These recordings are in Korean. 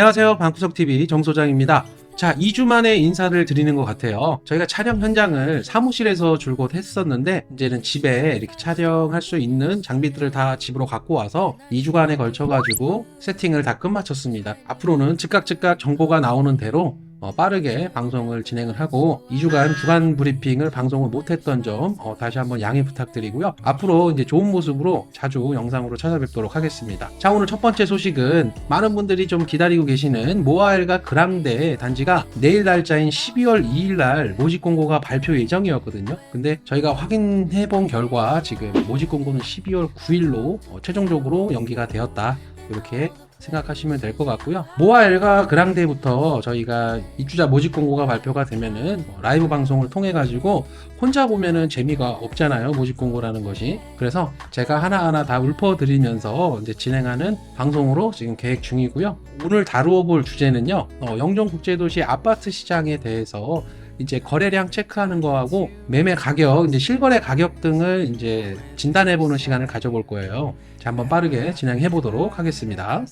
안녕하세요. 방구석TV 정소장입니다. 자, 2주 만에 인사를 드리는 것 같아요. 저희가 촬영 현장을 사무실에서 줄곧 했었는데, 이제는 집에 이렇게 촬영할 수 있는 장비들을 다 집으로 갖고 와서 2주간에 걸쳐가지고 세팅을 다 끝마쳤습니다. 앞으로는 즉각 즉각 정보가 나오는 대로 어, 빠르게 방송을 진행을 하고 2주간 주간 브리핑을 방송을 못했던 점 어, 다시 한번 양해 부탁드리고요. 앞으로 이제 좋은 모습으로 자주 영상으로 찾아뵙도록 하겠습니다. 자 오늘 첫 번째 소식은 많은 분들이 좀 기다리고 계시는 모아엘과 그랑데 단지가 내일 날짜인 12월 2일 날 모집 공고가 발표 예정이었거든요. 근데 저희가 확인해 본 결과 지금 모집 공고는 12월 9일로 어, 최종적으로 연기가 되었다. 이렇게 생각하시면 될 것 같고요. 모아엘과 그랑데부터 저희가 입주자 모집 공고가 발표가 되면은 뭐 라이브 방송을 통해 가지고 혼자 보면은 재미가 없잖아요. 모집 공고라는 것이. 그래서 제가 하나하나 다 읊어드리면서 이제 진행하는 방송으로 지금 계획 중이고요. 오늘 다루어 볼 주제는요. 어, 영종 국제도시 아파트 시장에 대해서 이제 거래량 체크하는 거하고 매매 가격, 이제 실거래 가격 등을 이제 진단해 보는 시간을 가져볼 거예요. 자, 한번 빠르게 진행해 보도록 하겠습니다.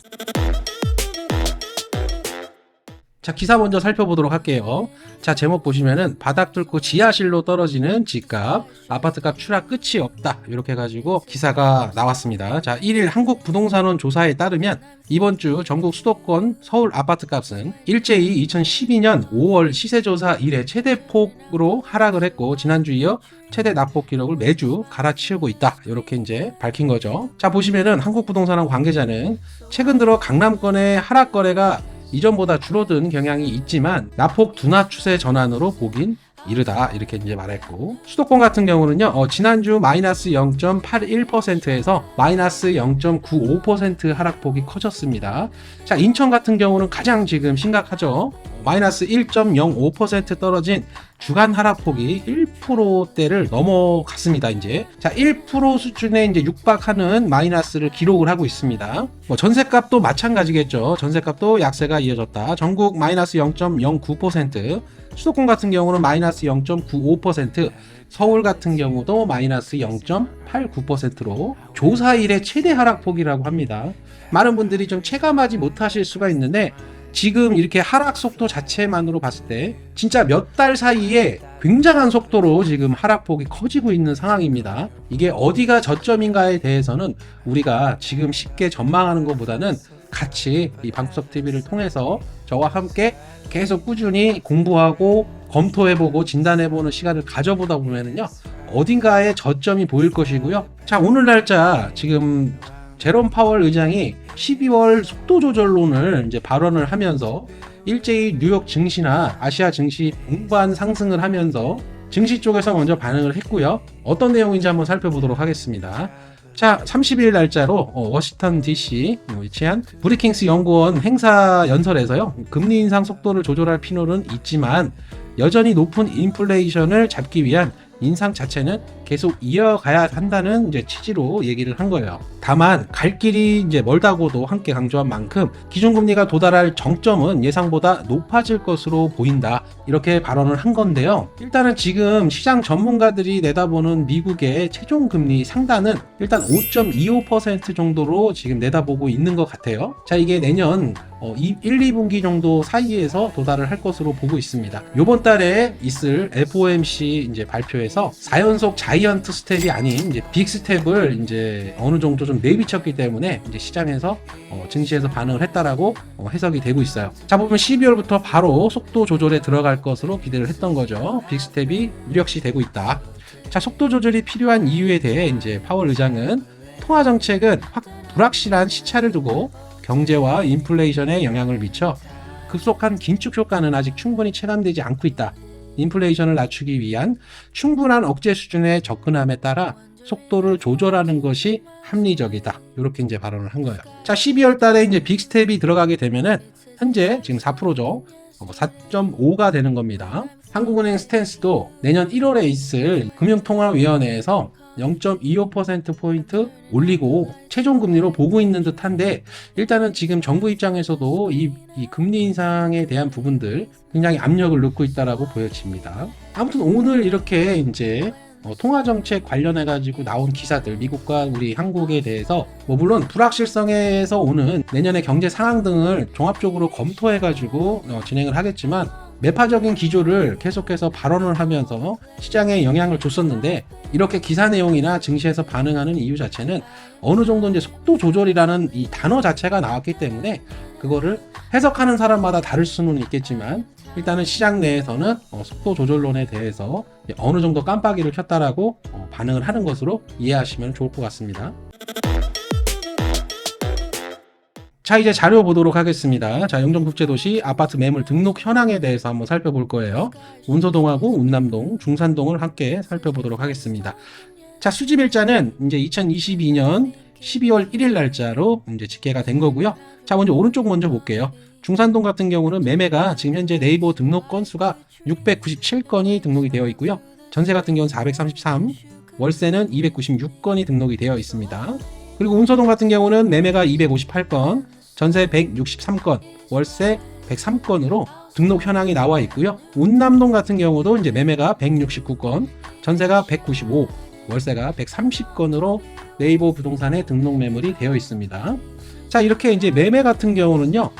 자, 기사 먼저 살펴보도록 할게요. 자, 제목 보시면은 바닥 뚫고 지하실로 떨어지는 집값, 아파트값 추락 끝이 없다. 이렇게 해가지고 기사가 나왔습니다. 자, 1일 한국 부동산원 조사에 따르면 이번 주 전국 수도권 서울 아파트값은 일제히 2012년 5월 시세조사 이래 최대폭으로 하락을 했고 지난주 이어 최대 낙폭 기록을 매주 갈아치우고 있다. 이렇게 이제 밝힌 거죠. 자, 보시면은 한국부동산원 관계자는 최근 들어 강남권의 하락 거래가 이전보다 줄어든 경향이 있지만 낙폭 둔화 추세 전환으로 보긴 이르다. 이렇게 이제 말했고 수도권 같은 경우는요 어, 지난주 마이너스 0.81%에서 마이너스 0.95% 하락폭이 커졌습니다. 자 인천 같은 경우는 가장 지금 심각하죠. 마이너스 1.05% 떨어진 주간 하락폭이 1%대를 넘어갔습니다. 이제 자 1% 수준에 이제 육박하는 마이너스를 기록을 하고 있습니다. 뭐 전세값도 마찬가지겠죠. 전세값도 약세가 이어졌다. 전국 마이너스 0.09%, 수도권 같은 경우는 마이너스 0.95%, 서울 같은 경우도 마이너스 0.89%로 조사 일의 최대 하락폭이라고 합니다. 많은 분들이 좀 체감하지 못하실 수가 있는데 지금 이렇게 하락 속도 자체만으로 봤을 때 진짜 몇 달 사이에 굉장한 속도로 지금 하락폭이 커지고 있는 상황입니다. 이게 어디가 저점인가에 대해서는 우리가 지금 쉽게 전망하는 것보다는 같이 이 방구석 TV를 통해서 저와 함께 계속 꾸준히 공부하고 검토해보고 진단해보는 시간을 가져보다 보면은요 어딘가에 저점이 보일 것이고요. 자 오늘 날짜 지금 제롬 파월 의장이 12월 속도 조절론을 이제 발언을 하면서 일제히 뉴욕 증시나 아시아 증시 공반 상승을 하면서 증시 쪽에서 먼저 반응을 했고요. 어떤 내용인지 한번 살펴보도록 하겠습니다. 자, 30일 날짜로 어, 워싱턴 DC 위치한 브리킹스 연구원 행사 연설에서요. 금리 인상 속도를 조절할 필요는 있지만 여전히 높은 인플레이션을 잡기 위한 인상 자체는 계속 이어가야 한다는 이제 취지로 얘기를 한 거예요. 다만 갈 길이 이제 멀다고도 함께 강조한 만큼 기준금리가 도달할 정점은 예상보다 높아질 것으로 보인다. 이렇게 발언을 한 건데요. 일단은 지금 시장 전문가들이 내다보는 미국의 최종 금리 상단은 일단 5.25% 정도로 지금 내다보고 있는 것 같아요. 자, 이게 내년 어, 1, 2분기 정도 사이에서 도달을 할 것으로 보고 있습니다. 이번 달에 있을 FOMC 이제 발표에서 4연속 자이언트 스텝이 아닌 이제 빅 스텝을 이제 어느 정도 좀 내비쳤기 때문에 이제 시장에서 어, 증시에서 반응을 했다라고 어, 해석이 되고 있어요. 자 보면 12월부터 바로 속도 조절에 들어갈 것으로 기대를 했던 거죠. 빅 스텝이 유력시 되고 있다. 자 속도 조절이 필요한 이유에 대해 이제 파월 의장은 통화 정책은 확 불확실한 시차를 두고 경제와 인플레이션에 영향을 미쳐 급속한 긴축 효과는 아직 충분히 체감되지 않고 있다. 인플레이션을 낮추기 위한 충분한 억제 수준에 접근함에 따라 속도를 조절하는 것이 합리적이다. 이렇게 이제 발언을 한 거예요. 자, 12월 달에 이제 빅스텝이 들어가게 되면은 현재 지금 4%죠. 4.5가 되는 겁니다. 한국은행 스탠스도 내년 1월에 있을 금융통화위원회에서 0.25%포인트 올리고 최종 금리로 보고 있는 듯 한데 일단은 지금 정부 입장에서도 이, 이 금리 인상에 대한 부분들 굉장히 압력을 넣고 있다라고 보여집니다. 아무튼 오늘 이렇게 이제 어, 통화 정책 관련해 가지고 나온 기사들 미국과 우리 한국에 대해서 뭐 물론 불확실성에서 오는 내년의 경제 상황 등을 종합적으로 검토해 가지고 어, 진행을 하겠지만 매파적인 기조를 계속해서 발언을 하면서 시장에 영향을 줬었는데 이렇게 기사 내용이나 증시에서 반응하는 이유 자체는 어느 정도 이제 속도 조절이라는 이 단어 자체가 나왔기 때문에 그거를 해석하는 사람마다 다를 수는 있겠지만 일단은 시장 내에서는 어, 속도 조절론에 대해서 어느 정도 깜빡이를 켰다라고 어, 반응을 하는 것으로 이해하시면 좋을 것 같습니다. 자 이제 자료 보도록 하겠습니다. 자 영종국제도시 아파트 매물 등록 현황에 대해서 한번 살펴볼 거예요. 운소동하고 운남동, 중산동을 함께 살펴보도록 하겠습니다. 자 수집일자는 이제 2022년 12월 1일 날짜로 이제 집계가 된 거고요. 자 먼저 오른쪽 먼저 볼게요. 중산동 같은 경우는 매매가 지금 현재 네이버 등록 건수가 697건이 등록이 되어 있고요. 전세 같은 경우는 433, 월세는 296건이 등록이 되어 있습니다. 그리고 운서동 같은 경우는 매매가 258건, 전세 163건, 월세 103건으로 등록 현황이 나와 있고요. 운남동 같은 경우도 이제 매매가 169건, 전세가 195, 월세가 130건으로 네이버 부동산에 등록 매물이 되어 있습니다. 자, 이렇게 이제 매매 같은 경우는요.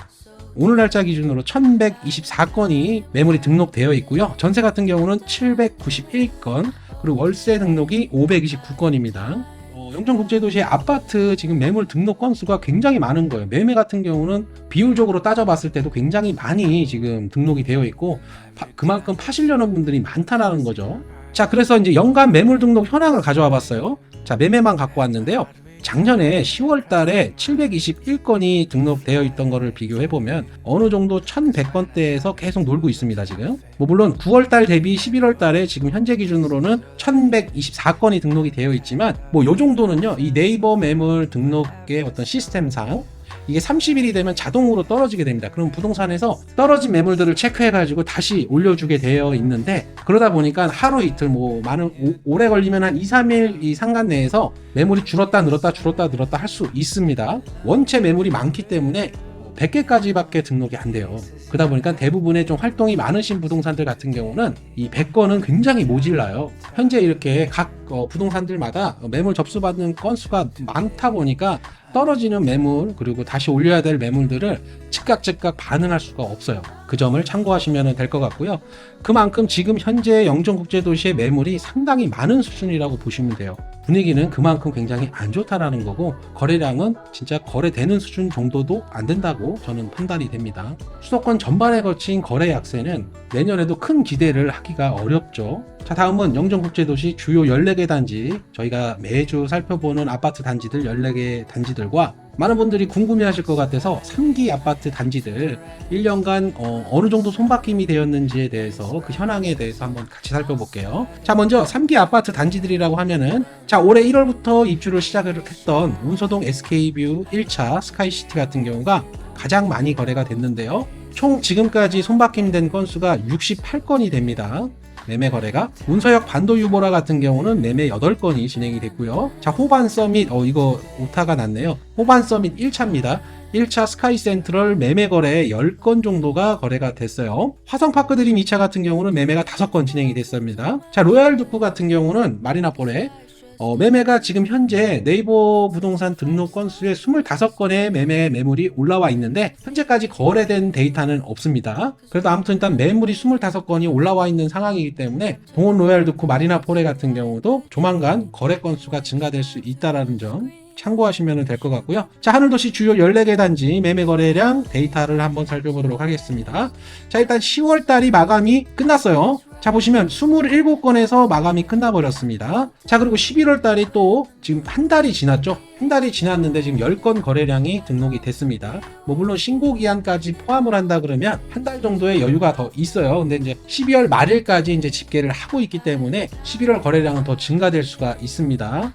오늘 날짜 기준으로 1124건이 매물이 등록되어 있고요. 전세 같은 경우는 791건, 그리고 월세 등록이 529건입니다. 어, 영천국제도시의 아파트 지금 매물 등록 건수가 굉장히 많은 거예요. 매매 같은 경우는 비율적으로 따져봤을 때도 굉장히 많이 지금 등록이 되어 있고 파- 그만큼 파시려는 분들이 많다라는 거죠. 자, 그래서 이제 연간 매물 등록 현황을 가져와 봤어요. 자, 매매만 갖고 왔는데요. 작년에 10월 달에 721건이 등록되어 있던 거를 비교해 보면 어느 정도 1100건대에서 계속 놀고 있습니다, 지금. 뭐 물론 9월 달 대비 11월 달에 지금 현재 기준으로는 1124건이 등록이 되어 있지만 뭐 요 정도는요. 이 네이버 매물 등록의 어떤 시스템상 이게 30일이 되면 자동으로 떨어지게 됩니다. 그럼 부동산에서 떨어진 매물들을 체크해가지고 다시 올려주게 되어 있는데 그러다 보니까 하루 이틀 뭐 많은 오, 오래 걸리면 한 2, 3일 이 상간 내에서 매물이 줄었다 늘었다 줄었다 늘었다 할 수 있습니다. 원체 매물이 많기 때문에 100개까지밖에 등록이 안 돼요. 그러다 보니까 대부분의 좀 활동이 많으신 부동산들 같은 경우는 이 100건은 굉장히 모질라요. 현재 이렇게 각 어, 부동산들마다 매물 접수받는 건수가 많다 보니까 떨어지는 매물 그리고 다시 올려야 될 매물들을 즉각 즉각 반응할 수가 없어요. 그 점을 참고하시면 될 것 같고요. 그만큼 지금 현재 영종국제도시의 매물이 상당히 많은 수준이라고 보시면 돼요. 분위기는 그만큼 굉장히 안 좋다라는 거고 거래량은 진짜 거래되는 수준 정도도 안 된다고 저는 판단이 됩니다. 수도권 전반에 거친 거래 약세는 내년에도 큰 기대를 하기가 어렵죠. 자 다음은 영종국제도시 주요 14개 단지 저희가 매주 살펴보는 아파트 단지들 14개 단지들과 많은 분들이 궁금해하실 것 같아서 3기 아파트 단지들 1년간 어, 느 정도 손바뀜이 되었는지에 대해서 그 현황에 대해서 한번 같이 살펴볼게요. 자 먼저 3기 아파트 단지들이라고 하면은 자 올해 1월부터 입주를 시작을 했던 운소동 SK뷰 1차 스카이시티 같은 경우가 가장 많이 거래가 됐는데요. 총 지금까지 손바뀜 된 건수가 68건이 됩니다. 매매 거래가 운서역 반도 유보라 같은 경우는 매매 8건이 진행이 됐고요. 자, 호반 서밋 어 이거 오타가 났네요. 호반 서밋 1차입니다. 1차 스카이 센트럴 매매 거래 10건 정도가 거래가 됐어요. 화성 파크 드림 2차 같은 경우는 매매가 5건 진행이 됐습니다. 자, 로얄 두쿠 같은 경우는 마리나 볼에 어, 매매가 지금 현재 네이버 부동산 등록 건수의 25건의 매매 매물이 올라와 있는데 현재까지 거래된 데이터는 없습니다. 그래도 아무튼 일단 매물이 25건이 올라와 있는 상황이기 때문에 동원 로얄 두쿠 마리나 포레 같은 경우도 조만간 거래 건수가 증가될 수 있다라는 점 참고하시면 될 것 같고요. 자, 하늘도시 주요 14개 단지 매매 거래량 데이터를 한번 살펴보도록 하겠습니다. 자, 일단 10월 달이 마감이 끝났어요. 자, 보시면 27건에서 마감이 끝나버렸습니다. 자, 그리고 11월 달이 또 지금 한 달이 지났죠? 한 달이 지났는데 지금 10건 거래량이 등록이 됐습니다. 뭐, 물론 신고 기한까지 포함을 한다 그러면 한 달 정도의 여유가 더 있어요. 근데 이제 12월 말일까지 이제 집계를 하고 있기 때문에 11월 거래량은 더 증가될 수가 있습니다.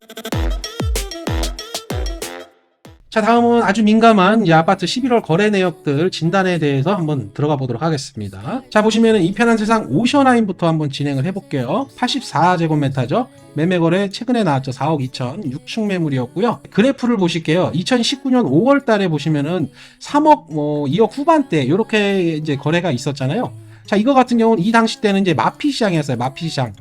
자, 다음은 아주 민감한 이 아파트 11월 거래 내역들 진단에 대해서 한번 들어가 보도록 하겠습니다. 자, 보시면은 이 편한 세상 오션라인부터 한번 진행을 해볼게요. 84제곱미터죠. 매매 거래 최근에 나왔죠. 4억 2천 6충 매물이었고요. 그래프를 보실게요. 2019년 5월 달에 보시면은 3억 뭐 2억 후반대 이렇게 이제 거래가 있었잖아요. 자, 이거 같은 경우는 이 당시 때는 이제 마피 시장이었어요. 마피 시장.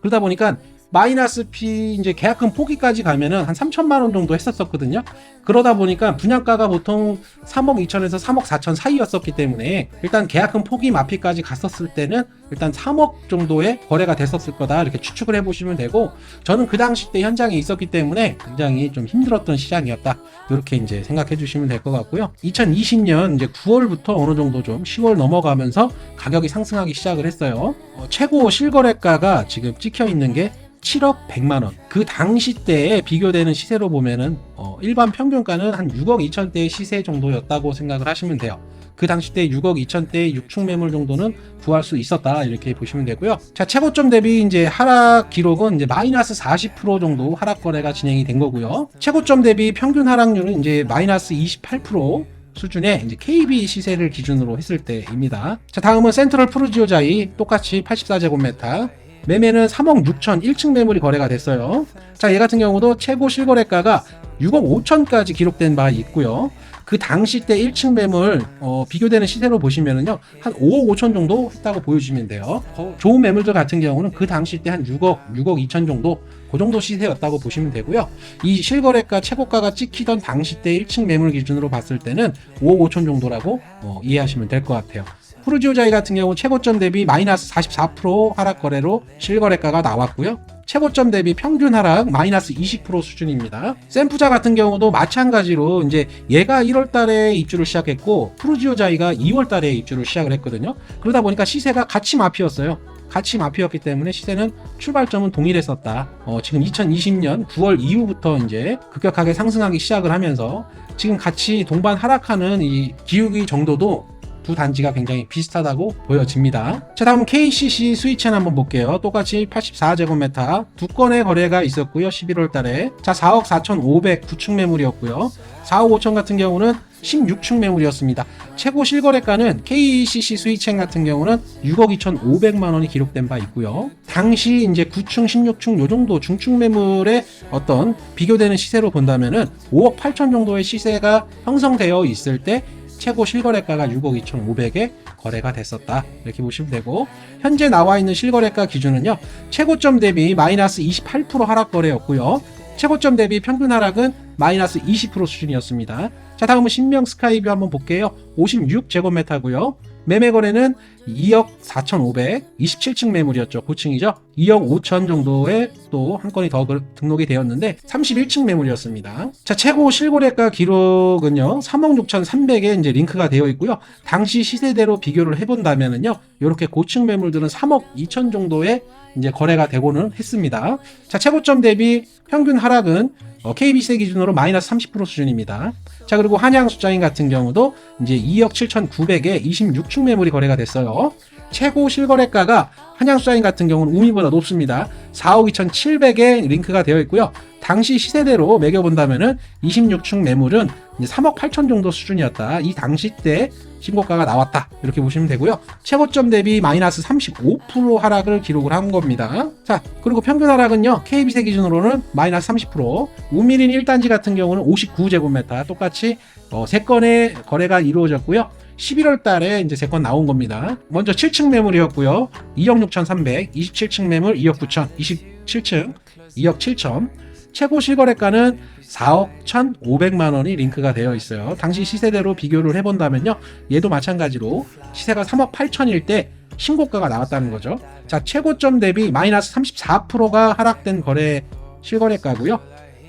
그러다 보니까 마이너스 P 이제 계약금 포기까지 가면은 한 3천만 원 정도 했었었거든요. 그러다 보니까 분양가가 보통 3억 2천에서 3억 4천 사이였었기 때문에 일단 계약금 포기 마피까지 갔었을 때는 일단 3억 정도의 거래가 됐었을 거다. 이렇게 추측을 해보시면 되고 저는 그 당시 때 현장에 있었기 때문에 굉장히 좀 힘들었던 시장이었다. 이렇게 이제 생각해 주시면 될 것 같고요. 2020년 이제 9월부터 어느 정도 좀 10월 넘어가면서 가격이 상승하기 시작을 했어요. 어, 최고 실거래가가 지금 찍혀 있는 게 7억 100만 원. 그 당시 때에 비교되는 시세로 보면은 어, 일반 평균가는 한 6억 2천대의 시세 정도였다고 생각을 하시면 돼요. 그 당시 때 6억 2천대의 육축 매물 정도는 구할 수 있었다 이렇게 보시면 되고요. 자 최고점 대비 이제 하락 기록은 이제 마이너스 40% 정도 하락 거래가 진행이 된 거고요. 최고점 대비 평균 하락률은 이제 마이너스 28% 수준의 이제 KB 시세를 기준으로 했을 때입니다. 자 다음은 센트럴 푸르지오자이 똑같이 84제곱미터 매매는 3억 6천 1층 매물이 거래가 됐어요. 자, 얘 같은 경우도 최고 실거래가가 6억 5천까지 기록된 바 있고요. 그 당시 때 1층 매물 어, 비교되는 시세로 보시면은요 한 5억 5천 정도 했다고 보여주시면 돼요. 어, 좋은 매물들 같은 경우는 그 당시 때 한 6억 6억 2천 정도 그 정도 시세였다고 보시면 되고요. 이 실거래가 최고가가 찍히던 당시 때 1층 매물 기준으로 봤을 때는 5억 5천 정도라고 어, 이해하시면 될 것 같아요. 푸르지오 자이 같은 경우 최고점 대비 마이너스 44% 하락 거래로 실거래가가 나왔고요. 최고점 대비 평균 하락 마이너스 20% 수준입니다. 샘푸자 같은 경우도 마찬가지로 이제 얘가 1월 달에 입주를 시작했고 푸르지오 자이가 2월 달에 입주를 시작을 했거든요. 그러다 보니까 시세가 같이 마피였어요. 같이 마피였기 때문에 시세는 출발점은 동일했었다. 어, 지금 2020년 9월 이후부터 이제 급격하게 상승하기 시작을 하면서 지금 같이 동반 하락하는 이 기울기 정도도 두 단지가 굉장히 비슷하다고 보여집니다. 자, 다음 KCC 스위치는 한번 볼게요. 똑같이 84제곱미터 두 건의 거래가 있었고요. 11월 달에. 자, 4억 4,500 구축 매물이었고요. 4억 5천 같은 경우는 16축 매물이었습니다. 최고 실거래가는 KCC 스위첸 같은 경우는 6억 2,500만 원이 기록된 바 있고요. 당시 이제 9층, 16층 요 정도 중축 매물의 어떤 비교되는 시세로 본다면은 5억 8천 정도의 시세가 형성되어 있을 때 최고 실거래가가 6억 2,500에 거래가 됐었다. 이렇게 보시면 되고 현재 나와 있는 실거래가 기준은요. 최고점 대비 마이너스 28% 하락 거래였고요. 최고점 대비 평균 하락은 마이너스 20% 수준이었습니다. 자, 다음은 신명 스카이뷰 한번 볼게요. 56제곱미터고요. 매매 거래는 2억 4,500, 27층 매물이었죠. 고층이죠. 2억 5천 정도에 또 한 건이 더 그- 등록이 되었는데 31층 매물이었습니다. 자, 최고 실거래가 기록은요. 3억 6,300에 이제 링크가 되어 있고요. 당시 시세대로 비교를 해본다면은요. 이렇게 고층 매물들은 3억 2천 정도에 이제 거래가 되고는 했습니다. 자, 최고점 대비 평균 하락은 어, KB세 기준으로 마이너스 30% 수준입니다. 자, 그리고 한양 수자인 같은 경우도 이제 2억 7,900에 26축 매물이 거래가 됐어요. 최고 실거래가가 한양 수자인 같은 경우는 우미보다 높습니다. 4억 2,700에 링크가 되어 있고요. 당시 시세대로 매겨본다면은 26축 매물은 이제 3억 8천 정도 수준이었다. 이 당시 때 신고가가 나왔다. 이렇게 보시면 되고요. 최고점 대비 마이너스 35% 하락을 기록을 한 겁니다. 자, 그리고 평균 하락은요. KB세 기준으로는 마이너스 30%, 우미린 1단지 같은 경우는 59제곱미터 똑같이 어, 3건의 거래가 이루어졌고요. 11월 달에 이제 3건 나온 겁니다. 먼저 7층 매물이었고요. 2억 6,300, 27층 매물 2억 9천, 27층 2억 7천. 최고 실거래가는 4억 1,500만 원이 링크가 되어 있어요. 당시 시세대로 비교를 해본다면요. 얘도 마찬가지로 시세가 3억 8천일 때 신고가가 나왔다는 거죠. 자, 최고점 대비 마이너스 34%가 하락된 거래 실거래가고요.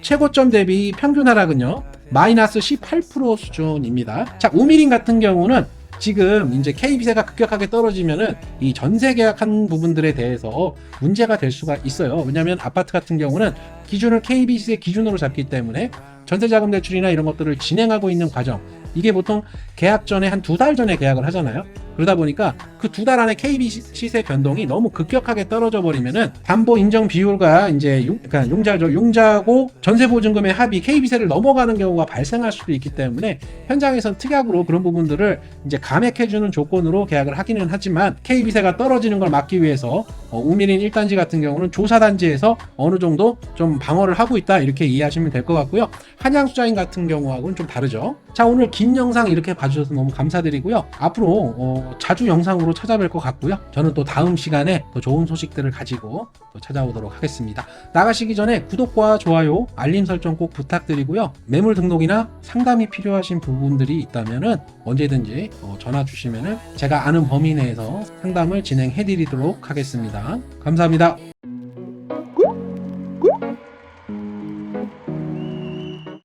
최고점 대비 평균 하락은요. 마이너스 18% 수준입니다. 자, 우미린 같은 경우는 지금 이제 K비세가 급격하게 떨어지면은 이 전세 계약한 부분들에 대해서 문제가 될 수가 있어요. 왜냐하면 아파트 같은 경우는 기준을 KB세 기준으로 잡기 때문에 전세자금 대출이나 이런 것들을 진행하고 있는 과정 이게 보통 계약 전에 한 두 달 전에 계약을 하잖아요. 그러다 보니까 그 두 달 안에 KB 시세 변동이 너무 급격하게 떨어져 버리면은 담보 인정 비율과 이제 용, 그러니까 용자죠. 용자고 전세 보증금의 합이 KB세를 넘어가는 경우가 발생할 수도 있기 때문에 현장에선 특약으로 그런 부분들을 이제 감액해 주는 조건으로 계약을 하기는 하지만 KB세가 떨어지는 걸 막기 위해서 어, 우미린 1단지 같은 경우는 조사 단지에서 어느 정도 좀 방어를 하고 있다 이렇게 이해하시면 될 것 같고요. 한양 수자인 같은 경우하고는 좀 다르죠. 자 오늘 긴 영상 이렇게 봐주셔서 너무 감사드리고요. 앞으로 어, 어, 자주 영상으로 찾아뵐 것 같고요. 저는 또 다음 시간에 더 좋은 소식들을 가지고 또 찾아오도록 하겠습니다. 나가시기 전에 구독과 좋아요, 알림 설정 꼭 부탁드리고요. 매물 등록이나 상담이 필요하신 부분들이 있다면은 언제든지 어, 전화 주시면은 제가 아는 범위 내에서 상담을 진행해 드리도록 하겠습니다. 감사합니다.